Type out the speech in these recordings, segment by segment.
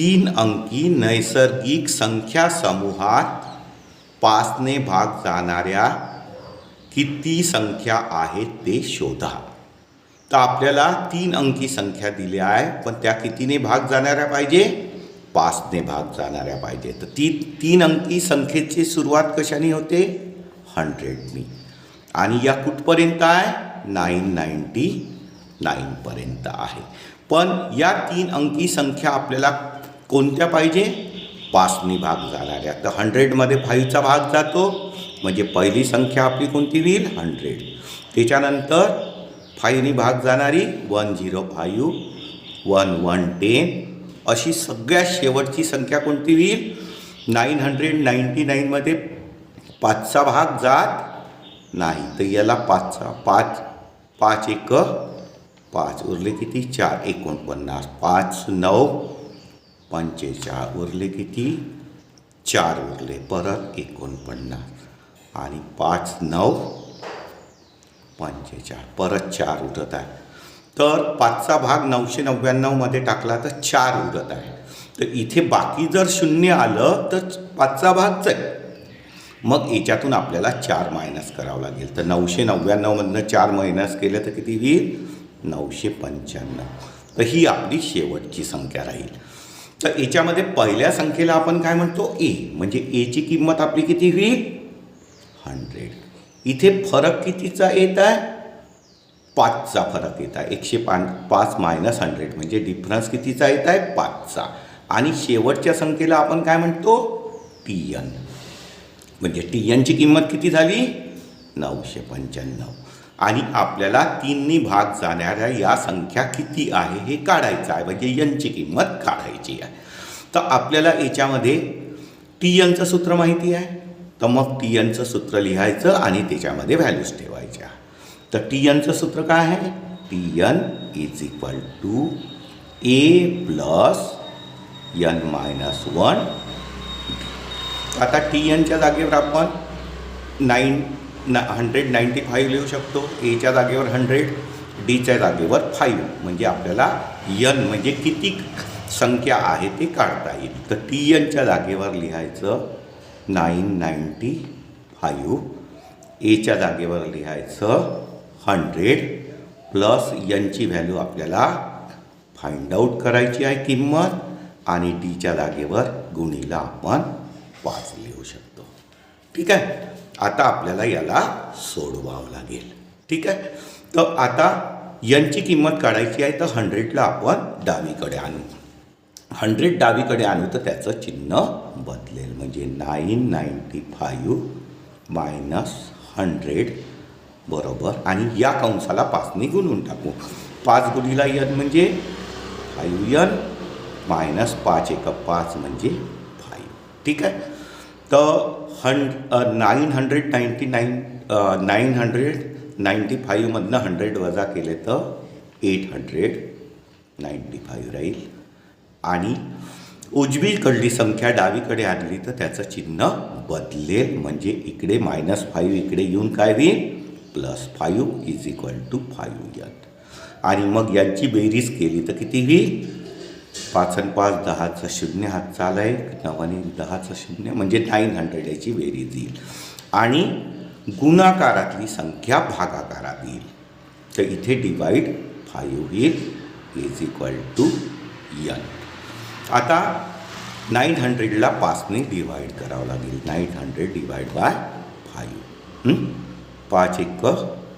तीन अंकी नैसर्गिक संख्या समूहात पाचने भाग जाणाऱ्या किती संख्या आहेत ते शोधा. तर आपल्याला तीन अंकी संख्या दिल्या आहे पण त्या कितीने भाग जाणाऱ्या पाहिजे? पाचने भाग जाणाऱ्या पाहिजे. तर ती तीन अंकी संख्येची सुरुवात कशाने होते? हंड्रेडनी. आणि या कुठपर्यंत आहे? नाईन नाईन्टी नाईनपर्यंत आहे. पण या तीन अंकी संख्या आपल्याला कोणत्या पाहिजे? पाचनी भाग जाणाऱ्या. तर हंड्रेडमध्ये फाईव्हचा भाग जातो. म्हणजे पहिली संख्या आपली कोणती होईल? हंड्रेड त्याच्यानंतर फाईव्हनी भाग जाणारी one zero five one one ten अशी सगळ्यात शेवटची संख्या कोणती होईल? नाईन हंड्रेड नाईन्टी नाईनमध्ये पाचचा भाग जात नाही. तर याला पाचचा पाच पाच एक पाच. उरले किती? चार. एकोणपन्नास. पाच नऊ. पंचेचाळ उरले किती? चार उरले परत एकोणपन्नास. आणि पाच नऊ? पंचेचाळ परत चार उरत आहे. तर पाचचा भाग नऊशे नव्याण्णवमध्ये टाकला तर चार उरत आहे. तर इथे बाकी जर शून्य आलं तर पाचचा भाग आहे मग याच्यातून आपल्याला चार मायनस करावं लागेल. तर नऊशे नव्याण्णवमधनं चार मायनस केलं तर किती होईल? नऊशे पंच्याण्णव. तर ही आपली शेवटची संख्या राहील. तर याच्यामध्ये पहिल्या संख्येला आपण काय म्हणतो? ए. म्हणजे एची किंमत आपली किती होईल हंड्रेड. इथे फरक कितीचा येत आहे? पाचचा फरक येत आहे. एकशे पाच पाच मायनस हंड्रेड म्हणजे डिफरन्स कितीचा येत आहे? पाचचा. आणि शेवटच्या संख्येला आपण काय म्हणतो? टी एन म्हणजे टी एनची किंमत किती झाली? नऊशे पंच्याण्णव. आणि आपल्याला तीननी भाग जाणाऱ्या या संख्या किती आहे हे काढायचं आहे. म्हणजे यनची किंमत काढायची आहे. तर आपल्याला याच्यामध्ये टी एनचं सूत्र माहिती आहे. तर मग टी एनचं सूत्र लिहायचं आणि त्याच्यामध्ये व्हॅल्यूज ठेवायच्या. तर टी एनचं सूत्र काय आहे? T N is equal to A plus N minus one आता टी एनच्या जागेवर आपण नाईन ना हंड्रेड नाईन्टी फाईव्ह लिहू शकतो. एच्या जागेवर हंड्रेड डीच्या जागेवर फाईव्ह म्हणजे आपल्याला यन म्हणजे किती संख्या आहे ते काढता येईल. तर टी यनच्या जागेवर लिहायचं नाईन नाईन्टी फाईव्ह एच्या जागेवर लिहायचं हंड्रेड प्लस यनची व्हॅल्यू आपल्याला फाइंड आऊट करायची आहे किंमत आणि डीच्या जागेवर गुणीला आपण पाच लिहू शकतो. ठीक आहे? आता आपल्याला याला सोडवावं लागेल. ठीक आहे? तर आता यांची किंमत काढायची आहे तर हंड्रेडला आपण डावीकडे आणू. हंड्रेड डावीकडे आणू तर त्याचं चिन्ह बदलेल. म्हणजे nine ninety five minus hundred बरोबर. आणि या कंसाला पाचने गुणून टाकू. पाच गुणीला यन म्हणजे फाईव्ह यन मायनस पाच एक पाच म्हणजे फाईव्ह. ठीक आहे? तर हंड nine hundred ninety nine nine hundred ninety फाईव्हमधनं hundred वजा केले तर एट हंड्रेड नाईन्टी फाईव्ह राहील. आणि उजवीकडली संख्या डावीकडे आणली तर त्याचं चिन्ह बदलेल. म्हणजे इकडे मायनस फाईव्ह इकडे येऊन काय होईल? Plus five is equal to five N आणि मग यांची बेरीज केली तर किती होईल? पाच आणि पाच दहाचं शून्य हात चाल आहे. नवाने दहाचं शून्य म्हणजे नाईन हंड्रेड याची बेरीज येईल आणि गुणाकारातली संख्या भागाकारात येईल तर इथे डिवाईड फाईव्ह होईल. इज इक्वल टू यन आता नाईन हंड्रेडला पाचने डिवाईड करावं लागेल. Nine hundred divide by five पाच एक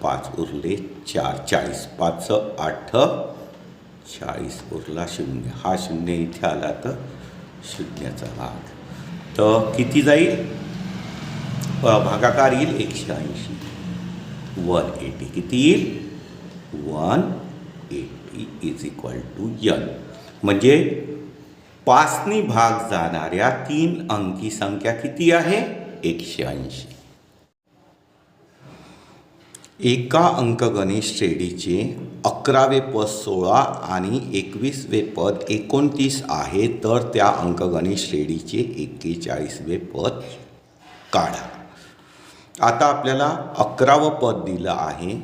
पाच उरले चार चाळीस. पाच आठ चाळीस उरला शून्य. हा शून्य इथे आला तर शून्याचा भाग तर किती जाईल? भागाकार येईल एकशे ऐंशी. One eighty. किती येईल? One eighty is equal to N म्हणजे पाचनी भाग जाणाऱ्या तीन अंकी संख्या किती आहे? एकशे ऐंशी. एका अंकगणित श्रेणीचे अकरावे पद सोळा आणि एकवीसवे पद एकोणतीस आहे तर त्या अंकगणित श्रेणीचे एक्केचाळीसवे पद काढा. आता आपल्याला अकरावं पद दिलं आहे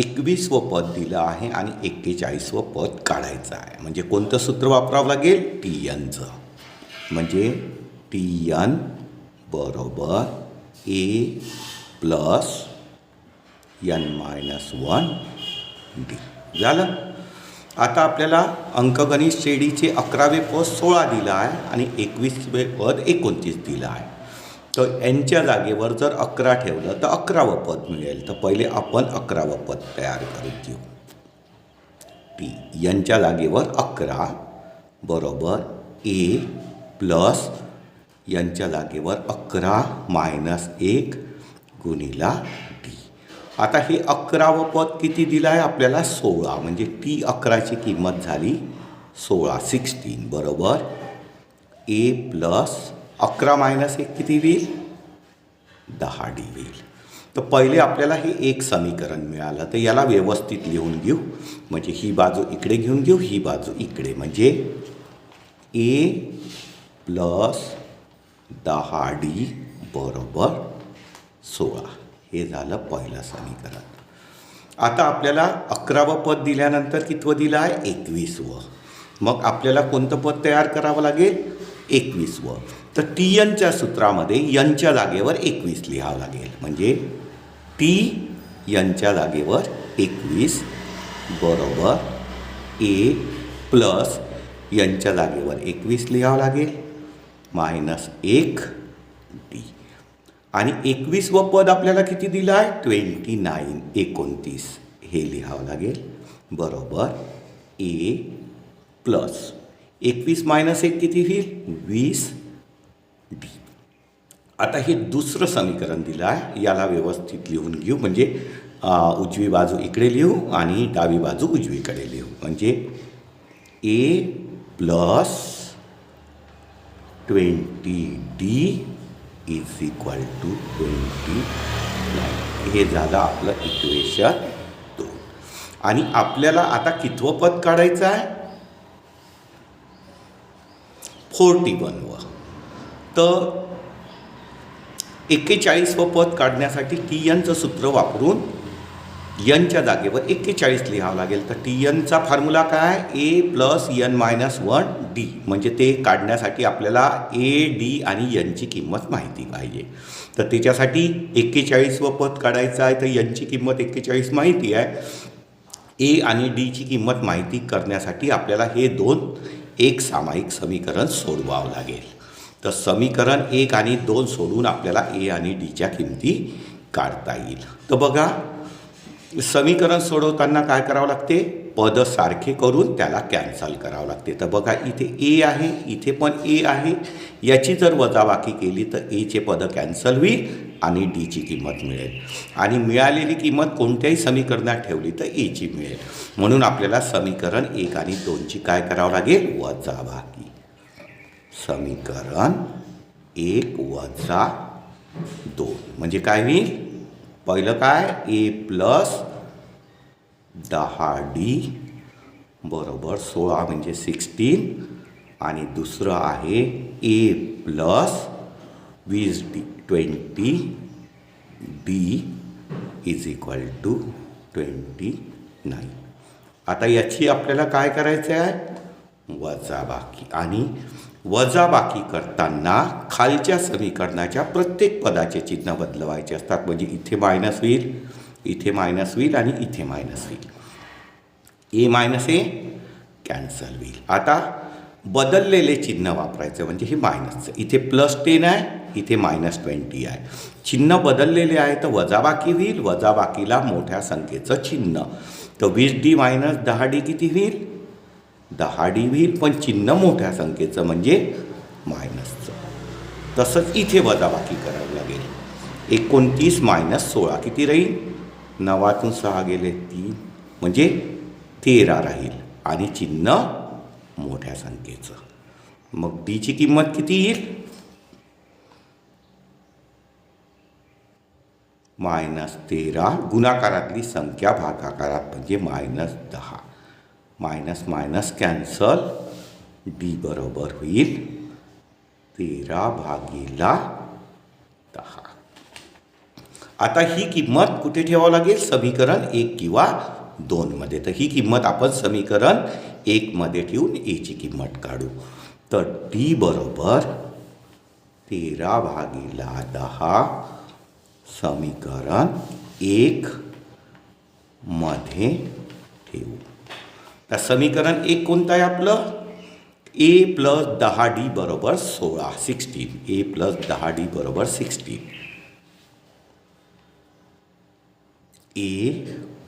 एकवीसवं पद दिलं आहे आणि एक्केचाळीसवं पद काढायचं आहे. म्हणजे कोणतं सूत्र वापरावं लागेल? टी एनचं म्हणजे टी एन बरोबर A plus N minus one D झालं? आता आपल्याला अंकगणित श्रेणीचे अकरावे पद सोळा दिलं आहे आणि एकवीसवे पद एकोणतीस दिलं आहे. तर यांच्या जागेवर जर अकरा ठेवलं तर अकरावं पद मिळेल. तर पहिले आपण अकरावं पद तयार करून घेऊ. टी यांच्या जागेवर अकरा बरोबर ए प्लस यांच्या जागेवर अकरा मायनस एक गुणिला आता हे अकरावं पद किती दिलं आहे आपल्याला? सोळा. म्हणजे टी अकराची किंमत झाली सोळा. सिक्स्टीन. बरोबर? ए प्लस अकरा मायनस एक किती होईल? दहा डी होईल. तर पहिले आपल्याला हे एक समीकरण मिळालं. तर याला व्यवस्थित लिहून घेऊ. म्हणजे ही बाजू इकडे घेऊन घेऊ ही बाजू इकडे. म्हणजे ए प्लस दहा डी बरोबर सोळा. हे झालं पहिलं समीकरण. आता आपल्याला अकरावं पद दिल्यानंतर कितवं दिलं आहे एकवीसवं. मग आपल्याला कोणतं पद तयार करावं लागेल? एकवीसवं. तर टी यनच्या सूत्रामध्ये यनच्या जागेवर एकवीस लिहावं लागेल. म्हणजे टी यनच्या जागेवर एकवीस बरोबर ए प्लस यनच्या जागेवर एकवीस लिहावं लागेल. मायनस एक डी. आणि एकवीसवं पद आपल्याला किती दिलं आहे ट्वेंटी नाईन एकोणतीस. हे लिहावं लागेल. बरोबर. ए प्लस एकवीस मायनस एक किती होईल? वीस. डी आता हे दुसरं समीकरण दिलं आहे याला व्यवस्थित लिहून घेऊ. म्हणजे उजवी बाजू इकडे लिहू आणि डावी बाजू उजवीकडे लिहू. म्हणजे A plus twenty D is equal to twenty nine. हे झालं आपलं इक्वेशन दोन. आणि आपल्याला आता कितवं पद काढायचं आहे? फोर्टी वनवं तर एक्केचाळीसवं पद काढण्यासाठी टी यांचं सूत्र वापरून यनच्या जागेवर एक्केचाळीस लिहावं लागेल. तर टी यनचा फॉर्म्युला काय? A plus N minus one D म्हणजे ते काढण्यासाठी आपल्याला ए डी आणि यनची किंमत माहिती पाहिजे. तर त्याच्यासाठी एक्केचाळीसवं पद काढायचं आहे तर यनची किंमत एक्केचाळीस माहिती आहे. ए आणि डीची किंमत माहिती करण्यासाठी आपल्याला हे दोन एक सामायिक समीकरण सोडवावं लागेल. तर समीकरण एक आणि दोन सोडून आपल्याला ए आणि डीच्या किमती काढता येईल. तर बघा समीकरण सोडवताना काय करावं लागते? पद सारखे करून त्याला कॅन्सल करावं लागते. तर बघा इथे ए आहे इथे पण ए आहे. याची जर वजाबाकी केली तर एचे पद कॅन्सल होईल आणि डीची किंमत मिळेल. आणि मिळालेली किंमत कोणत्याही समीकरणात ठेवली तर एची मिळेल. म्हणून आपल्याला समीकरण एक आणि दोनची काय करावं लागेल? वजाबाकी. समीकरण एक वजा दोन. म्हणजे काय होईल? पहिलं काय? ए प्लस दहा डी बरोबर सोळा म्हणजे सिक्स्टीन. आणि दुसरं आहे ए प्लस वीस D twenty D is equal to twenty nine. आता याची आपल्याला काय करायचं आहे वजाबाकी आणि वजाबाकी करताना खालच्या समीकरणाच्या प्रत्येक पदाचे चिन्ह बदलवायचे असतात. म्हणजे इथे मायनस होईल इथे मायनस होईल आणि इथे मायनस होईल. ए मायनस ए कॅन्सल होईल. आता बदललेले चिन्ह वापरायचं म्हणजे हे मायनसचं इथे प्लस टेन आहे इथे मायनस ट्वेंटी आहे. चिन्ह बदललेले आहे तर वजाबाकी होईल वजाबाकीला मोठ्या संख्येचं चिन्ह. तर वीस डी मायनस दहा डी किती होईल? दहा डी होईल पण चिन्ह मोठ्या संख्येचं म्हणजे मायनसचं. तसंच इथे वजाबाकी करावी लागेल. एकोणतीस मायनस सोळा किती राहील? नवातून सहा गेले तीन म्हणजे तेरा राहील. आणि चिन्ह मोठ्या संख्येचं. मग डीची किंमत किती येईल? मायनस तेरा गुणाकारातली संख्या भागाकारात म्हणजे मायनस दहा. Minus minus cancel. डी बरोबर होईल तेरा भागीला दहा. आता ही किंमत कुठे ठेवावं लागेल? समीकरण एक किंवा दोनमध्ये तर ही किंमत आपण समीकरण एकमध्ये ठेवून एची किंमत काढू. तर डी बरोबर तेरा भागीला दहा समीकरण एक मध्ये ठेवू. तर समीकरण एक कोणतं आहे आपलं? ए प्लस दहा डी बरोबर सोळा सिक्स्टीन ए प्लस दहा डी बरोबर सिक्स्टीन ए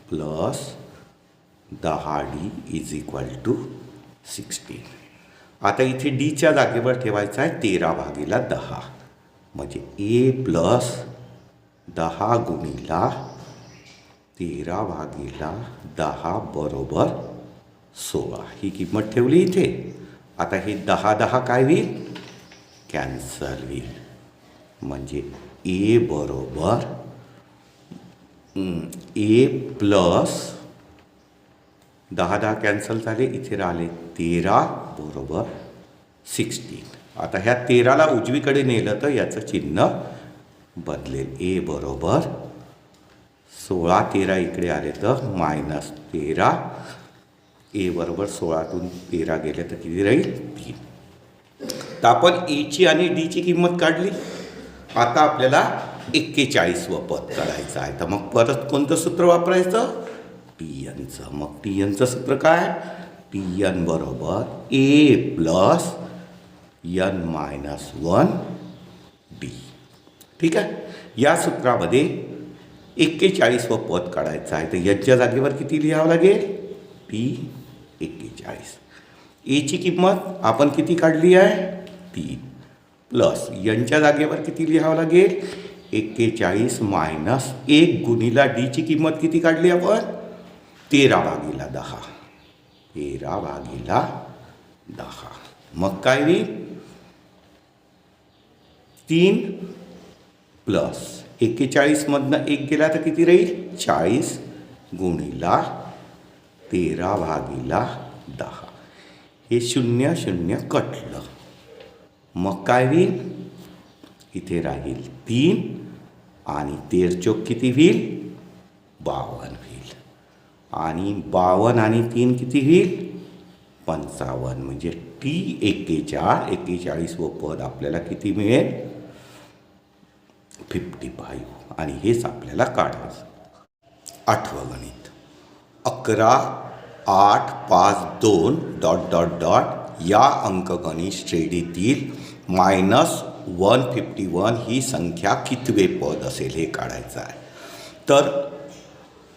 प्लस दहा D is equal to sixteen आता इथे डीच्या जागेवर ठेवायचं आहे तेरा भागीला दहा. म्हणजे ए प्लस दहा गुणीला तेरा भागीला दहा बरोबर सोळा. ही किंमत ठेवली इथे. आता हे दहा दहा काय होईल? कॅन्सल होईल. म्हणजे ए बरोबर ए प्लस दहा दहा कॅन्सल झाले इथे राहिले तेरा बरोबर सिक्स्टीन. आता ह्या तेराला उजवीकडे नेलं तर याचं चिन्ह बदलेल. ए बरोबर सोळा तेरा इकडे आले तर मायनस तेरा. ए बरोबर सोळातून तेरा गेले तर किती राहील? तीन. तर आपण एची आणि डीची किंमत काढली. आता आपल्याला एक्केचाळीसवं पद काढायचं आहे. तर मग परत कोणतं सूत्र वापरायचं? टी एनचं मग टी एनचं सूत्र काय? टी एन बरोबर A plus N minus one D ठीक आहे? या सूत्रामध्ये एक्केचाळीसवं पद काढायचं आहे. तर याच्या जागेवर किती लिहावं लागेल? टी एक्केचाळीस एची किंमत आपण किती काढली आहे? तीन. प्लस यांच्या जागेवर किती लिहावं लागेल? एक्केचाळीस मायनस एक गुणीला डीची किंमत किती काढली आपण? तेरा भागीला दहा. तेरा भागीला दहा. मग काय होईल? तीन प्लस एक्केचाळीसमधनं एक गेला तर किती राहील? चाळीस गुणीला तेरा भागीला दहा. हे शून्य शून्य कटलं. मग काय होईल? इथे राहील तीन आणि तेर चोक किती होईल? बावन्न होईल. आणि बावन्न आणि तीन किती होईल? पंचावन्न म्हणजे टी एक्केचाळ व पद आपल्याला किती मिळेल? फिफ्टी फाईव्ह आणि हेच आपल्याला काढायचं. आठवं गणित. अकरा आठ पाच दोन डॉट डॉट डॉट या अंकगणित श्रेणीतील मायनस वन फिफ्टी वन ही संख्या कितवे पद असेल हे काढायचं आहे. तर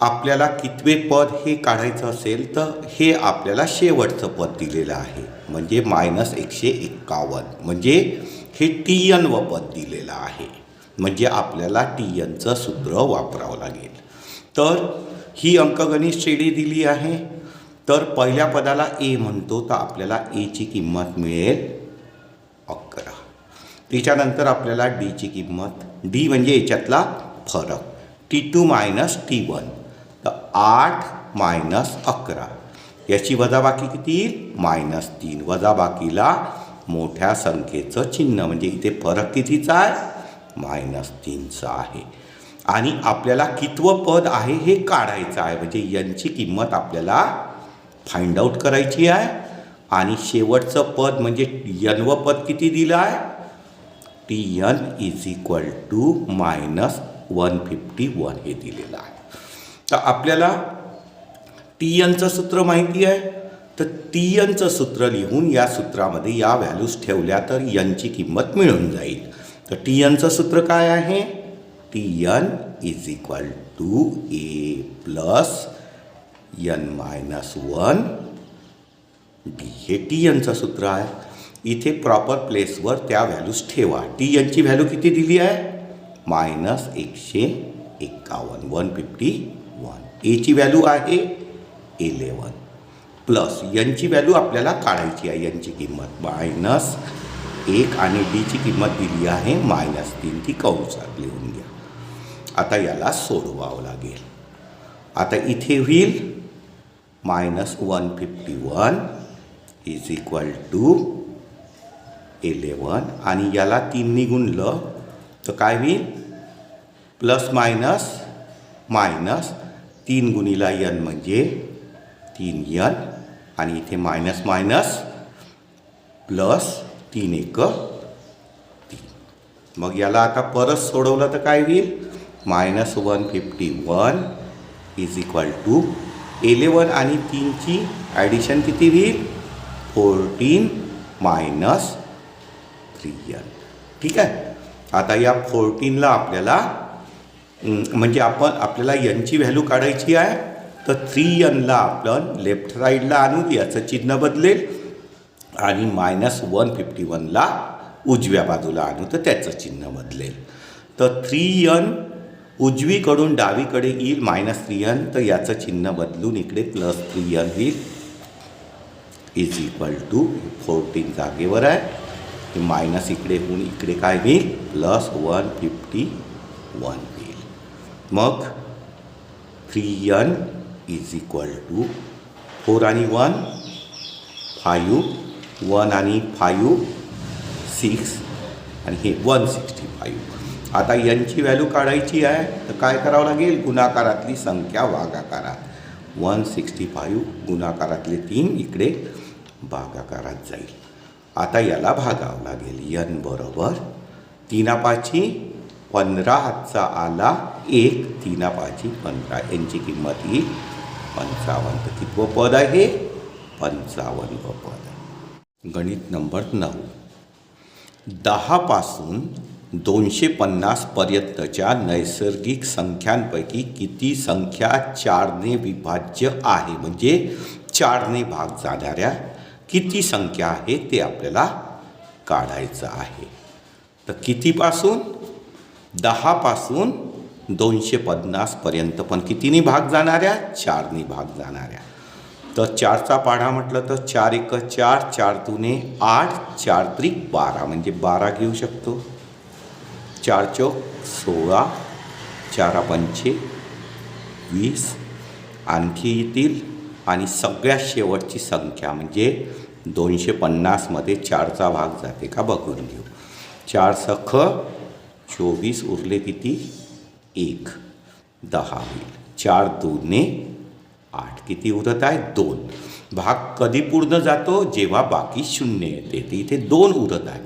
आपल्याला कितवे पद हे काढायचं असेल तर हे आपल्याला शेवटचं पद दिलेलं आहे. म्हणजे मायनस एकशे एक्कावन्न म्हणजे हे टी एन व पद दिलेलं आहे. म्हणजे आपल्याला टी एनचं सूत्र वापरावं लागेल. तर ही अंकगणित श्रेणी दिली आहे. तर पहिल्या पदाला ए म्हणतो तर आपल्याला एची किंमत मिळेल अकरा. त्याच्यानंतर आपल्याला डीची किंमत डी म्हणजे याच्यातला फरक. T two minus T one तर आठ मायनस अकरा. याची वजाबाकी किती येईल? मायनस तीन. वजाबाकीला मोठ्या संख्येचं चिन्ह म्हणजे इथे फरक कितीचा आहे? मायनस तीनचा आहे. आणि आपल्याला कितवं पद आहे हे काढायचं आहे. म्हणजे यांची किंमत आपल्याला फाइंड आऊट करायची आहे. आणि शेवटचं पद म्हणजे यनवं पद किती दिलं आहे? T N is equal to minus one fifty one हे दिलेलं आहे. तर आपल्याला टी एनचं सूत्र माहिती आहे. तर टी एनचं सूत्र लिहून या सूत्रामध्ये या व्हॅल्यूज ठेवल्या तर यनची किंमत मिळून जाईल. तर टी एनचं सूत्र काय आहे? T N is equal to A plus N minus one D हे टी यनचं सूत्र आहे. इथे प्रॉपर प्लेसवर त्या व्हॅल्यूज ठेवा. टी यनची व्हॅल्यू किती दिली आहे? मायनस एकशे एक्कावन्न वन फिफ्टी वन एची व्हॅल्यू आहे इलेवन प्लस यांची व्हॅल्यू आपल्याला काढायची आहे. यांची किंमत मायनस एक आणि डीची किंमत दिली आहे. मायनस तीन ती कौसात लिहून घ्या. आता याला सोडवावं लागेल. आता इथे होईल minus one fifty one is equal to eleven आणि याला तीननी गुणलं तर काय होईल? प्लस मायनस मायनस तीन गुणीला यन म्हणजे तीन यन आणि इथे मायनस मायनस प्लस तीन एक तीन. मग याला आता परत सोडवलं तर काय होईल? Minus one fifty one is equal to eleven आणि तीनची ॲडिशन किती होईल? फोर्टीन मायनस थ्री यन ठीक आहे? आता या फोर्टीनला आपल्याला म्हणजे आपण आपल्याला यनची व्हॅल्यू काढायची आहे तर थ्री यनला आपण लेफ्ट साईडला आणू याचं चिन्ह बदलेल आणि मायनस वन फिफ्टी वनला उजव्या बाजूला आणू तर त्याचं चिन्ह बदलेल. तर थ्री यन उजवीकडून डावीकडे येईल मायनस थ्री एन तर याचं चिन्ह बदलून इकडे प्लस थ्री यन येईल. इज इक्वल टू फोर्टीन जागेवर आहे. ते मायनस इकडे होऊन इकडे काय होईल प्लस वन फिफ्टी वन येईल. मग three N is equal to four आणि वन फायू वन आणि फायू सिक्स आणि हे वन सिक्स्टी फाईव्ह आता यांची व्हॅल्यू काढायची आहे तर काय करावं लागेल? गुणाकारातली संख्या भागाकारात वन सिक्स्टी फाईव्ह गुणाकारातले तीन इकडे भागाकारात जाईल. आता याला भागावं लागेल. यन बरोबर तीनापाची पंधरा हातचा आला एक तीनापाची पंधरा. यांची किंमत ही पंचावन्न. तर कितवं पद आहे? पंचावन्न पद. गणित नंबर नऊ. दहापासून दोनशे पन्नासपर्यंतच्या नैसर्गिक संख्यांपैकी किती संख्या चारने विभाज्य आहे? म्हणजे चारने भाग जाणाऱ्या किती संख्या आहे ते आपल्याला काढायचं आहे. तर कितीपासून? दहापासून दोनशे पन्नासपर्यंत पण कितीने भाग जाणाऱ्या? चारने भाग जाणाऱ्या. तर चारचा पाढा म्हटलं तर चार एक चार चार दुने आठ चार त्रिक बारा. म्हणजे बारा घेऊ शकतो. चार चौक सोळा चारा पंचे वीस आणखी येतील. आणि सगळ्यात शेवटची संख्या म्हणजे दोनशे पन्नासमध्ये चारचा भाग जाते का बघून घेऊ. चार सख चोवीस उरले किती? एक. दहा होईल. चार दोने आठ. किती उरत आहे? दोन. भाग कधी पूर्ण जातो? जेव्हा बाकी शून्य येते. इथे दोन उरत आहे.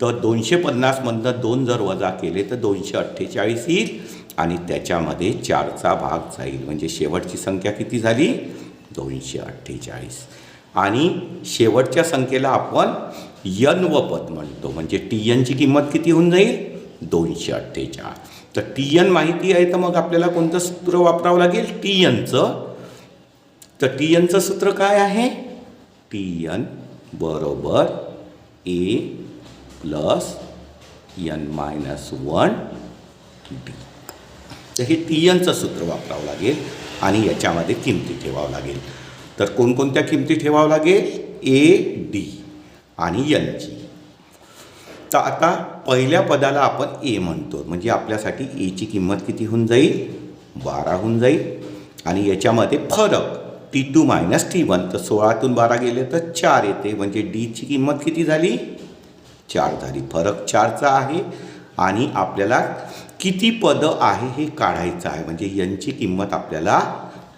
तर दोनशे पन्नासमधनं दोन जर वजा केले तर दोनशे अठ्ठेचाळीस येईल आणि त्याच्यामध्ये चारचा भाग जाईल. म्हणजे शेवटची संख्या किती झाली? दोनशे अठ्ठेचाळीस आणि शेवटच्या संख्येला आपण यन व पद म्हणतो. म्हणजे टी एनची किंमत किती होऊन जाईल? दोनशे अठ्ठेचाळीस तर टी यन माहिती आहे तर मग आपल्याला कोणतं सूत्र वापरावं लागेल? टी एनचं तर टी एनचं सूत्र काय आहे? टी यन बरोबर A plus N minus one D तर हे टी एनचं सूत्र वापरावं लागेल आणि याच्यामध्ये किमती ठेवावं लागेल. तर कोणकोणत्या किमती ठेवावं लागेल? ए डी आणि यनची तर आता पहिल्या पदाला आपण ए म्हणतो. म्हणजे आपल्यासाठी एची किंमत किती होऊन जाईल? बारा होऊन जाईल. आणि याच्यामध्ये फरक T two minus T one तर सोळातून बारा गेले तर चार येते. म्हणजे डीची किंमत किती झाली? चार झाली फरक चारचा आहे आणि आपल्याला किती पदं आहे हे काढायचं आहे. म्हणजे यांची किंमत आपल्याला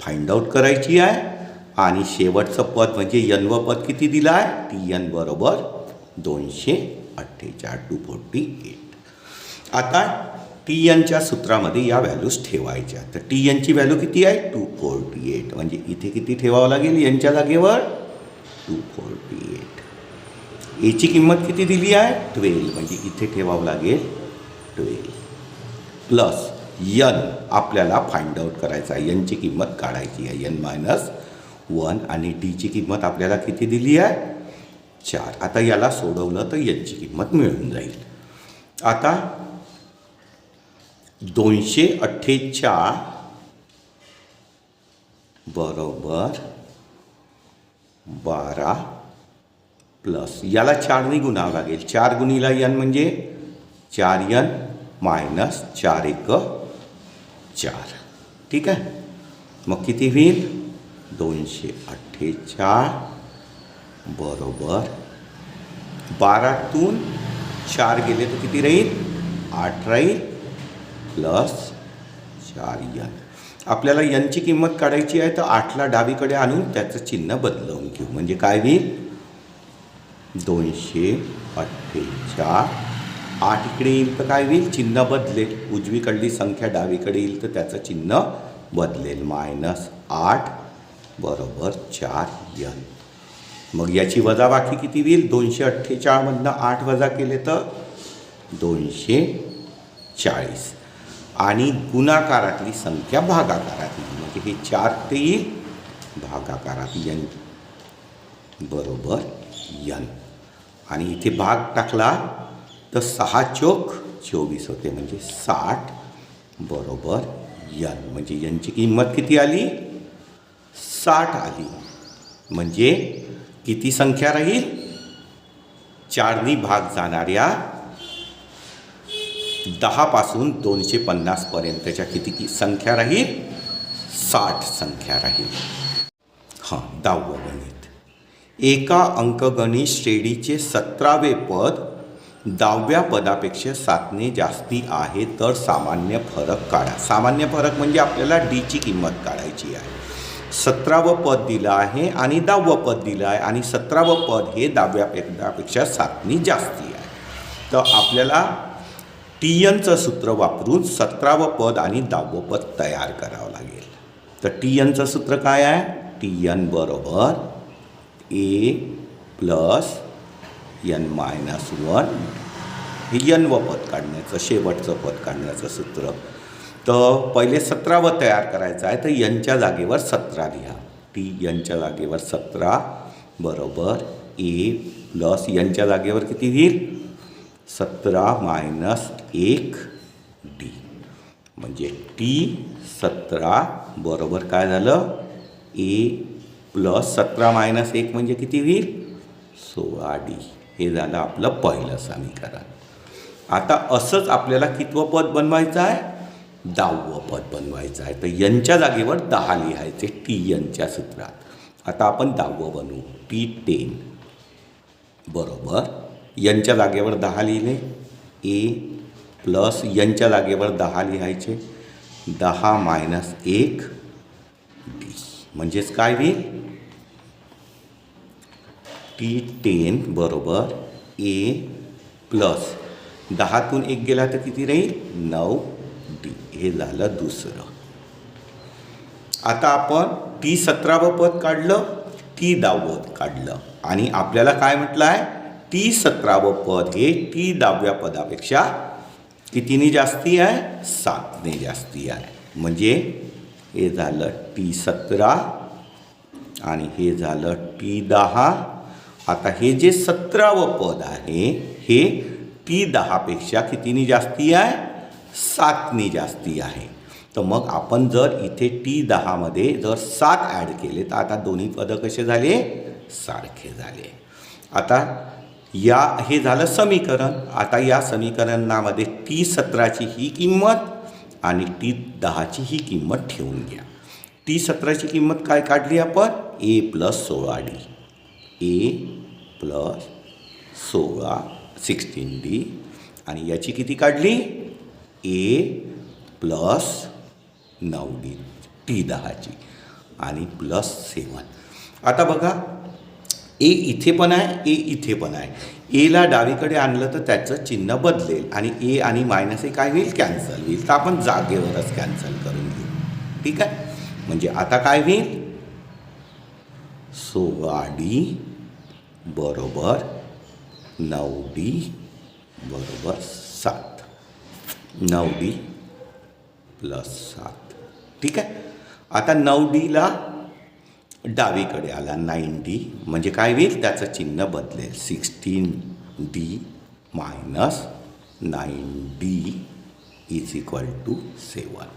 फाइंड आउट करायची आहे. आणि शेवटचं पद म्हणजे यन व पद किती दिलं आहे? टी यन बरोबर दोनशे अठ्ठेचाळीस टू फोर्टी एट आता टी यनच्या सूत्रामध्ये या व्हॅल्यूज ठेवायच्या. तर टी एनची व्हॅल्यू किती आहे? टू फोर्टी एट म्हणजे इथे किती ठेवावं लागेल? यांच्या जागेवर टू फोर्टी एट एची किंमत किती दिली आहे? ट्वेल्व. म्हणजे इथे ठेवावं लागेल ट्वेल्व. प्लस यन आपल्याला फाइंड आउट करायचं आहे. यनची किंमत काढायची आहे. यन मायनस वन आणि डीची किंमत आपल्याला किती दिली आहे? चार. आता याला सोडवलं तर यनची किंमत मिळून जाईल. आता दोनशे अठ्ठेचाळ बरोबर बारा प्लस. याला चारने गुणावं लागेल. चार गुणीला यन म्हणजे चार यन मायनस चार एक चार. ठीक आहे? मग किती होईल? दोनशे अठ्ठेचाळ बरोबर. बारातून चार गेले तर किती राहील? आठ राहील. प्लस चार यन. आपल्याला यनची किंमत काढायची आहे तर आठला डावीकडे आणून त्याचं चिन्ह बदलवून घेऊ. म्हणजे काय होईल? दोनशे अठ्ठेचाळ. आठ इकडे येईल तर काय होईल? चिन्ह बदलेल. उजवीकडली संख्या डावीकडे येईल तर त्याचं चिन्ह बदलेल. मायनस आठ बरोबर चार यन. मग याची वजाबाकी किती होईल? दोनशे अठ्ठेचाळमधनं आठ वजा केले तर दोनशे चाळीस. आणि गुणाकारातली संख्या भागाकारात येईल म्हणजे हे चार ते येईल. भागाकारात यन. बरोबर यन. आणि इथे भाग टाकला तर सहा चोक चोवीस होते म्हणजे साठ बरोबर यन म्हणजे यनची किंमत किती आली? साठ आली. म्हणजे किती संख्या राहील? चारनी भाग जाणाऱ्या दहापासून दोनशे पन्नासपर्यंतच्या किती की संख्या राहील? साठ संख्या राहील. हां दहावं गणित एका अंकगणित श्रेणीचे सतरावे पद दहाव्या पदापेक्षा सातने जास्ती आहे तर सामान्य फरक काढा. सामान्य फरक म्हणजे आपल्याला डीची किंमत काढायची आहे. सतरावं पद दिलं आहे आणि दहावं पद दिलं आहे आणि सतरावं पद हे दहाव्या पदापेक्षा सातनी जास्ती आहे. तर आपल्याला टी एनचं सूत्र वापरून सतरावं पद आणि दहावं पद तयार करावं लागेल. तर टी एनचं सूत्र काय आहे? टी एन बरोबर A plus N minus one हे यनवं पद काढण्याचं शेवटचं पद काढण्याचं सूत्र. तर पहिले सतरावं तयार करायचं आहे तर यांच्या जागेवर सतरा लिहा. टी यांच्या जागेवर सतरा बरोबर ए प्लस यांच्या जागेवर किती येईल? सतरा मायनस एक डी म्हणजे टी सतरा बरोबर काय झालं? ए प्लस सतरा मायनस एक म्हणजे किती होईल? सोळा डी. हे झालं आपलं पहिलं समीकरण. आता असंच आपल्याला कितवं पद बनवायचं आहे? दहावं पद बनवायचं आहे. तर यांच्या जागेवर दहा लिहायचे टी यांच्या सूत्रात. आता आपण दहावं बनवू. T ten. बरोबर. यांच्या जागेवर दहा लिहिले. ए प्लस यांच्या जागेवर दहा लिहायचे. दहा मायनस एक डी. म्हणजेच काय होईल? टी टेन बरोबर ए प्लस. दहातून एक गेला तर किती राहील? नऊ डी. हे झालं दुसरं. आता आपण टी सतरावं पद काढलं टी दहावं काढलं. आणि आपल्याला काय म्हटलं आहे टी सतरावं पद हे टी दहाव्या पदापेक्षा कितीने जास्ती आहे? सातने जास्ती आहे. म्हणजे हे झालं टी सतरा आणि हे झालं टी दहा. आता हे जे सतरावं पद आहे हे टी दहापेक्षा कितीनी जास्ती आहे? सातनी जास्ती आहे. तर मग आपण जर इथे टी दहामध्ये जर सात ॲड केले तर आता दोन्ही पदं कसे झाले? सारखे झाले. आता या हे झालं समीकरण. आता या समीकरणामध्ये टी सतराची ही किंमत आणि टी दहाची ही किंमत ठेवून घ्या. टी सतराची किंमत काय काढली आपण? ए प्लस सोळा डी ए प्लस सोळा सिक्स्टीन डी. आणि याची किती काढली? ए प्लस नऊ डी. टी दहाची. आणि प्लस सेवन. आता बघा ए इथे पण आहे ए इथे पण आहे. एला डावीकडे आणलं तर त्याचं चिन्ह बदलेल. आणि ए आणि मायनस ए काय होईल? कॅन्सल होईल. तर आपण जागेवरच कॅन्सल करून घेऊ. ठीक आहे? म्हणजे आता काय होईल? सोळा डी बरोबर नऊ डी बरोबर सात. नऊ डी प्लस सात. ठीक आहे? आता नऊ डीला डावीकडे आला नाईन डी. म्हणजे काय होईल? त्याचं चिन्ह बदलेल. Sixteen D minus nine D is equal to seven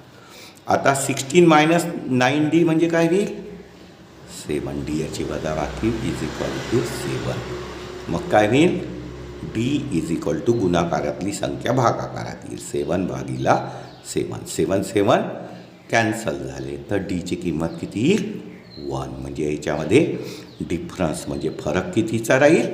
आता सिक्स्टीन मायनस नाईन डी म्हणजे काय होईल? सेवन डी याची वजाबाकी इज इक्वल टू सेवन मग काय होईल? डी इज इक्वल टू गुणाकारातली संख्या भागाकारात येईल सेवन भागीला सेवन सेवन सेवन कॅन्सल झाले. तर डीची किंमत किती येईल? वन म्हणजे याच्यामध्ये डिफरन्स म्हणजे फरक कितीचा राहील?